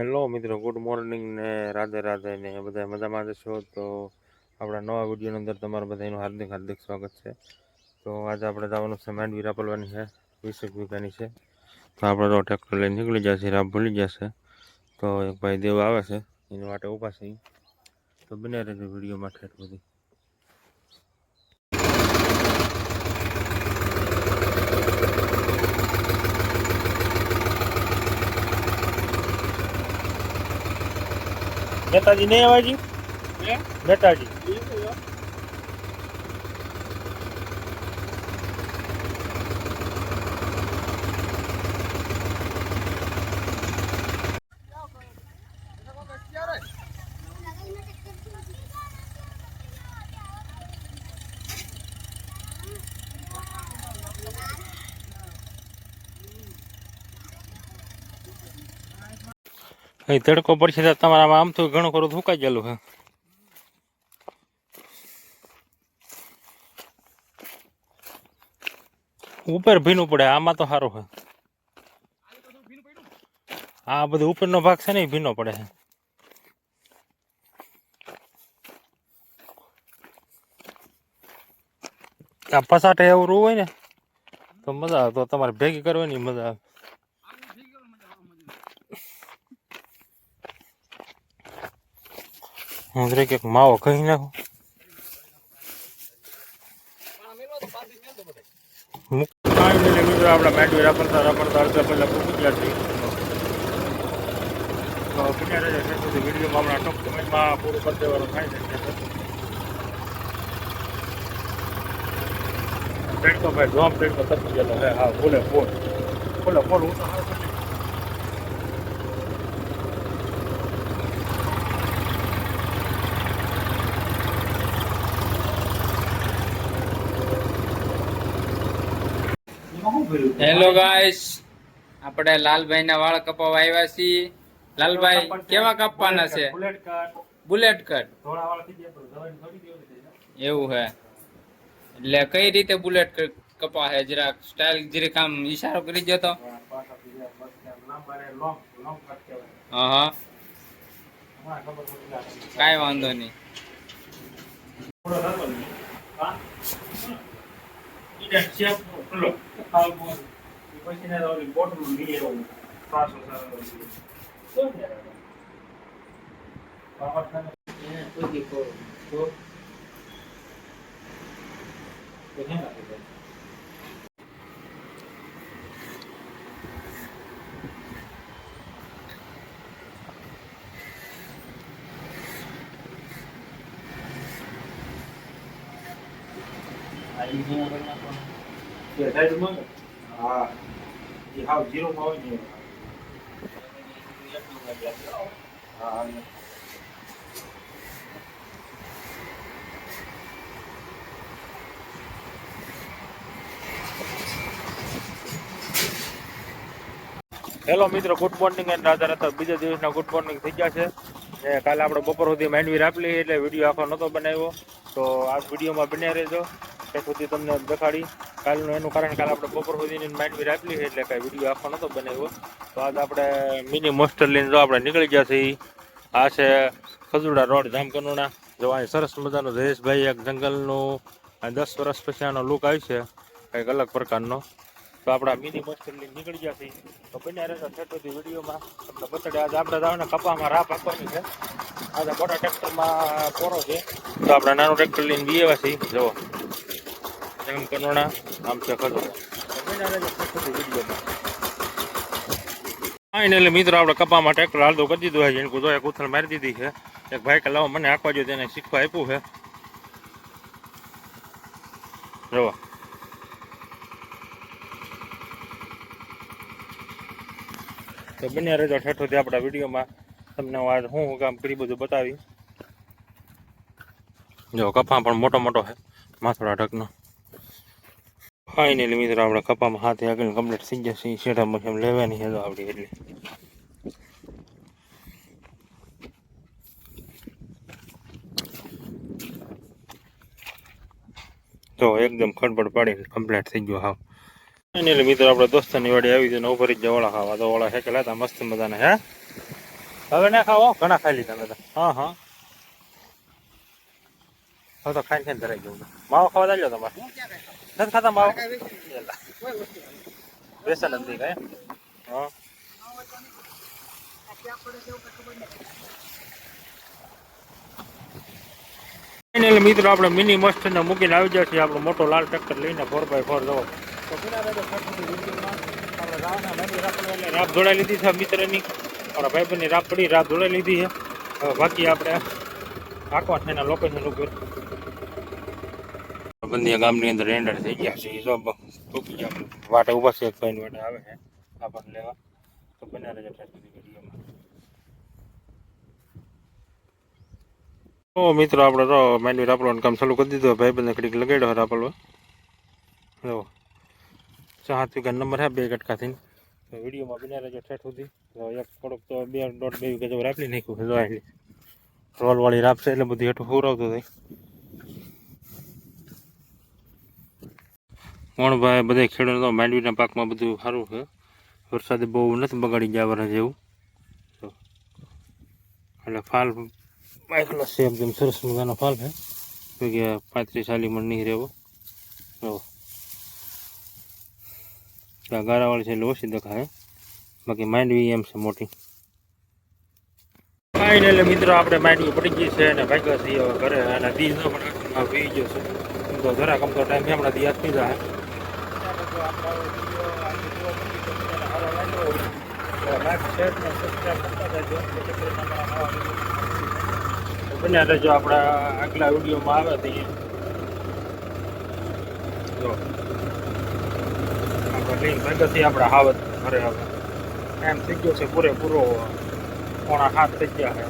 Hello મિત્રો good morning ને રાધે રાધે ને બધા મજામાં છો? તો આપણા નવા વિડીયોની અંદર તમારું બધાનું હાર્દિક હાર્દિક સ્વાગત છે. તો આજે આપણે જવાનું છે માંડવી રાપલવાની છે, વીસેક વીઘાની છે. તો આપણે તો ટ્રેક્ટર લઈને નીકળી જશે રાપ ભૂલી જશે. તો એક ભાઈ દેવ આવે છે, એની માટે ઊભા છે. તો બને રહેજો વિડીયોમાં ઠેઠ બધી. નેતાજી નહીં આવાજી નેતાજી. અહીં તડકો પડશે તો તમારામાં આમ તો ઘણું ખરું સુકાઈ ગયેલું છે ઉપર ભીનું પડે, આમાં તો સારું છે આ બધું ઉપરનો ભાગ છે ને ભીનો પડે છે આ પસાટે એવું રૂ હોય ને, તો મજા આવે, તો તમારે ભેગી કરવાની મજા આવે. હું જરીક એક માવો કહી નાખું ફાઇનલી મિત્રો આપણે માંડવી રાપરતા રાપરતા અડધા પહેલાં પૂકી ગયા છીએ તો બન્યા રહેજો ત્યાં સુધી વિડીયોમાં હમણાં ટૂંક સમયમાં પૂરું કરી દેવાનું થાય છે પેટકો ભાઈ જોમ પેટકો તપી ગયેલો હે હા બોલે બોલ બોલે બોલ હું તો હેલો ગાઈસ આપણે લાલભાઈના વાળ કપાવા આવ્યા છીએ. લાલભાઈ કેવા કપવાના છે? Bullet cut. એવું હે. એટલે કઈ રીતે બુલેટ કટ કપા હે જરાક સ્ટાઇલ જરાક આમ ઈશારો કરી દો તો. હા કાઈ. વાંધો નહીં. થોડો નાનો છે. હા? ઈને શેપ ખુલ્લો. ખાવ બોલ. ઈ પછી ને ઓલી બોટલ લઈ આવ્યો. પાછો સારો લઈ. શું છે? બાબા ખાને એને કોઈ દી કહો. તો? તો છે ને આ બધા. આ ઈ ઝીરો કરી નાખવાનું. કે સાઈડમાં ને? હા. ઈ હાવ ઝીરોમાં હોય ને એવું. હા, હા. હેલો મિત્રો good morning and Radha Radha બીજા દિવસના ગુડ મોર્નિંગ થઈ ગયા છે ને કાલે આપણે બપોર સુધી માંડવી રાખલી એટલે વીડિયો આખો નહોતો બનાવ્યો તો આ વિડીયોમાં બન્યા રહેજો ત્યાં સુધી તમને દેખાડી. કાલનું એનું કારણ કાલે આપણે બપોર સુધી માંડવી રાખલી છે, એટલે કાંઈ વીડિયો આખો નહોતો બનાવ્યો. તો આજ આપણે મિની મોસ્ટર લઈને જો આપણે નીકળી ગયા છીએ. આ છે ખજુડા રોડ જામકંડોના જો અહીં સરસ મજાનો જયેશભાઈ એક જંગલનું દસ વર્ષ પછી આનો લુક આવી છે, કંઈક અલગ પ્રકારનો. તો આપણા મિની મોસ્ટર લઈને નીકળી ગયા છીએ. તો બન્યા રહેતા છેટોથી વિડીયોમાં. તમને બતાડે આજે આપણે જાવને કપામાં રાહ પાકવાની છે. આજે મોટા ટ્રેક્ટરમાં પોરો છે. તો આપણે નાનું ટ્રેક્ટર લઈને બી એવા છીએ. જુઓ. જેમ કનોણા, આમ છે હા એને ફાઇનલી મિત્રો, આપણે કપામાં ટ્રેક્ટર હાલતો કરી દીધું હોય એને કૂદો એક મારી દીધી છે. એક ભાઈ કે લાવો મને આપવા જોઈએ તેને શીખવા આપ્યું છે. જોવા તો બન્યા રહેજો ઠેઠોથી આપણા વિડીયોમાં. તમને હું આજ હું કામ કરી બધું બતાવી જો કપા પણ મોટો મોટો છે, માથોડા ઢકનો ફાઇનલી મિત્રો, આપણે કપામાં હાથે આગળ કમ્પ્લીટ થઈ જશે. શેઠામાં મશીન લેવાની હેલો આપણી એટલે. તો એકદમ ખડબડ પાડીને કમ્પ્લીટ થઈ ગયો હાવ. એટલે મિત્રો, આપણે દોસ્તાની વાડી આવી જઈને ઉપર જ ઓળા ખાવા. તો ઓળા હેકેલા હતા મસ્ત મજાને, હે? હવે ના ખાવો? ઘણા ખાઈ લીધા બધા. હા હા. હવે તો ખાઈ ખાઈને ધરાઈ ગયું માવો ખાવા દાજો તમારે? નથી ખાતા માવો બેસન નથી કાંઈ હા એટલે મિત્રો આપણે મિની મસ્ત ને મૂકીને આવી જાય છે આપણો મોટો લાલ ટ્રેક્ટર લઈને ફોર બાય ફોર જવો. તો પેલા રાજા ફાટુથી વિડીયોમાં આપણે રાહના મંદિર આપણે એટલે રાપ જોડાઈ લીધી છે મિત્રની. આપણા ભાઈબંધની રાપ પડી, રાપ જોડાઈ લીધી છે. હવે બાકી આપણે આખવા છે એના લોકેશન ઉપર બંધિયા ગામની અંદર એન્ટર થઈ ગયા છે. જો ટૂંકી ગયા વાટે ઊભા છે, એક ભાઈની વાટે આવે છે. આપણને લેવા. તો બને રહેજો ત્યાં સુધી વિડીયોમાં ઓ મિત્રો આપણે તો માઇન્ડ રાપડવાનું કામ ચાલુ કરી દીધું. ભાઈ બંને કડીક લગાડ્યો રાપડવા. જો. સાત વીઘા નંબર હે બે કટકાથી તો વિડીયોમાં બન્યા રહેજો ઠેઠ સુધી. તો એક થોડુંક તો બે દોઢ બે વીઘા જેવું રાપલી નાખ્યું જો આટલી રોલવાળી રાપ છે, એટલે બધી હેઠું ફૂરાવતું થાય કોણ ભાઈ, બધા ખેડૂતો માંડવીના પાકમાં બધું સારું છે? વરસાદે બહુ નથી બગાડી વરસ જેવું. એટલે ફાલ એકલો છે એકદમ સરસ મજાનો ફાલ છે. તો કે પાંત્રીસ ચાલી મણ નહીં રહેવો. જો ગારાવાળી છે એટલે ઓછી દેખાય. બાકી માંડવી એમ છે મોટી. એટલે મિત્રો આપણે માંડવી પડી ગઈ છે અને ભાઈ છે ઘરે અને દી પણ વી ગયો છે. તો જરાક આમ તો ટાઈમ હમણાં દી આપી જાય. બન્યા રહેજો આપણા આગલા વિડીયોમાં આવે તો જો. આપણે લિંક ભેગથી આપણા હાવત ઘરે આવે એમ થઈ ગયો છે પૂરેપૂરો પોણા હાથ થઈ ગયા છે.